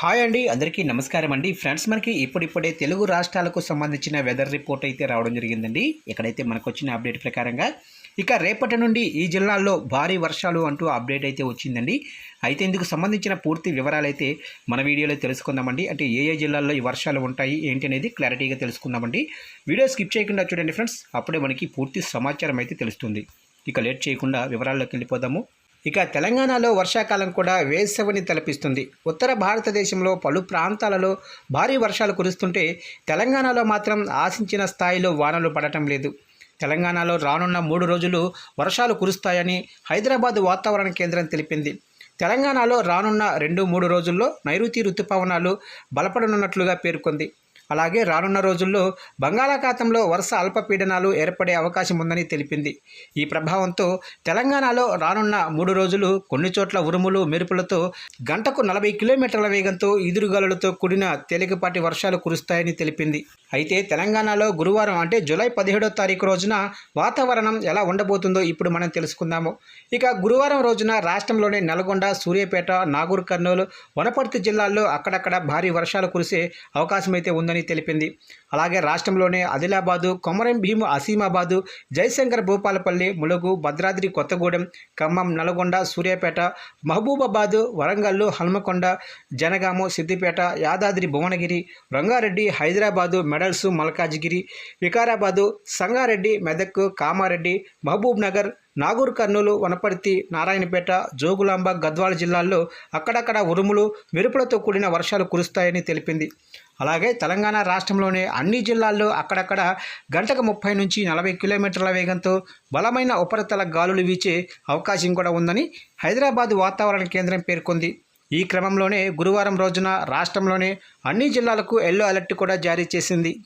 Hi అండి అందరికీ నమస్కారం అండి. ఫ్రెండ్స్ మనకి ఇప్పుడిప్పుడే తెలుగు రాష్ట్రాలకు సంబంధించిన వెదర్ రిపోర్ట్ అయితే రావడం జరిగిందండి. ఇక్కడైతే మనకు వచ్చిన అప్డేట్ ప్రకారంగా ఇక రేపటి నుండి ఈ జిల్లాల్లో భారీ వర్షాలు అంటూ అప్డేట్ అయితే వచ్చిందండి. అయితే ఇందుకు సంబంధించిన పూర్తి వివరాలు అయితే మన వీడియోలో తెలుసుకుందామండి. అంటే ఏ ఏ జిల్లాల్లో ఈ వర్షాలు ఉంటాయి ఏంటి అనేది క్లారిటీగా తెలుసుకుందామండి. వీడియో స్కిప్ చేయకుండా చూడండి ఫ్రెండ్స్. అప్పుడే మనకి పూర్తి సమాచారం అయితే తెలుస్తుంది. ఇక లేట్ చేయకుండా వివరాల్లోకి వెళ్ళిపోదాము. ఇక తెలంగాణలో వర్షాకాలం కూడా వేసవిని తలపిస్తుంది. ఉత్తర భారతదేశంలో పలు ప్రాంతాలలో భారీ వర్షాలు కురుస్తుంటే తెలంగాణలో మాత్రం ఆశించిన స్థాయిలో వానలు పడటం లేదు. తెలంగాణలో రానున్న మూడు రోజులు వర్షాలు కురుస్తాయని హైదరాబాద్ వాతావరణ కేంద్రం తెలిపింది. తెలంగాణలో రానున్న రెండు మూడు రోజుల్లో నైరుతి ఋతుపవనాలు బలపడనున్నట్లుగా పేర్కొంది. అలాగే రానున్న రోజుల్లో బంగాళాఖాతంలో వరుస అల్పపీడనాలు ఏర్పడే అవకాశం ఉందని తెలిపింది. ఈ ప్రభావంతో తెలంగాణలో రానున్న మూడు రోజులు కొన్ని చోట్ల ఉరుములు మెరుపులతో గంటకు నలభై కిలోమీటర్ల వేగంతో ఈదురుగాలులతో కూడిన తేలికపాటి వర్షాలు కురుస్తాయని తెలిపింది. అయితే తెలంగాణలో గురువారం అంటే జూలై పదిహేడో తారీఖు రోజున వాతావరణం ఎలా ఉండబోతుందో ఇప్పుడు మనం తెలుసుకుందాము. ఇక గురువారం రోజున రాష్ట్రంలోని నల్గొండ సూర్యాపేట నాగూర్ కర్నూలు వనపర్తి జిల్లాల్లో అక్కడక్కడ భారీ వర్షాలు కురిసే అవకాశం అయితే ఉందని తెలిపింది. అలాగే రాష్ట్రంలోనే ఆదిలాబాదు కొమరం భీము అసీమాబాదు జయశంకర్ భూపాలపల్లి ములుగు భద్రాద్రి కొత్తగూడెం ఖమ్మం నల్గొండ సూర్యాపేట మహబూబాబాదు వరంగల్లు హనుమకొండ జనగాము సిద్దిపేట యాదాద్రి భువనగిరి రంగారెడ్డి హైదరాబాదు మెడల్స్ మల్కాజ్గిరి వికారాబాదు సంగారెడ్డి మెదక్ కామారెడ్డి మహబూబ్ నగర్ నాగూర్ కర్నూలు వనపర్తి నారాయణపేట జోగులాంబ గద్వాల జిల్లాల్లో అక్కడక్కడ ఉరుములు మెరుపులతో కూడిన వర్షాలు కురుస్తాయని తెలిపింది. అలాగే తెలంగాణ రాష్ట్రంలోని అన్ని జిల్లాల్లో అక్కడక్కడ గంటకు ముప్పై నుంచి నలభై కిలోమీటర్ల వేగంతో బలమైన ఉపరితల గాలులు వీచే అవకాశం కూడా ఉందని హైదరాబాద్ వాతావరణ కేంద్రం పేర్కొంది. ఈ క్రమంలోనే గురువారం రోజున రాష్ట్రంలోని అన్ని జిల్లాలకు ఎల్లో అలర్ట్ కూడా జారీ చేసింది.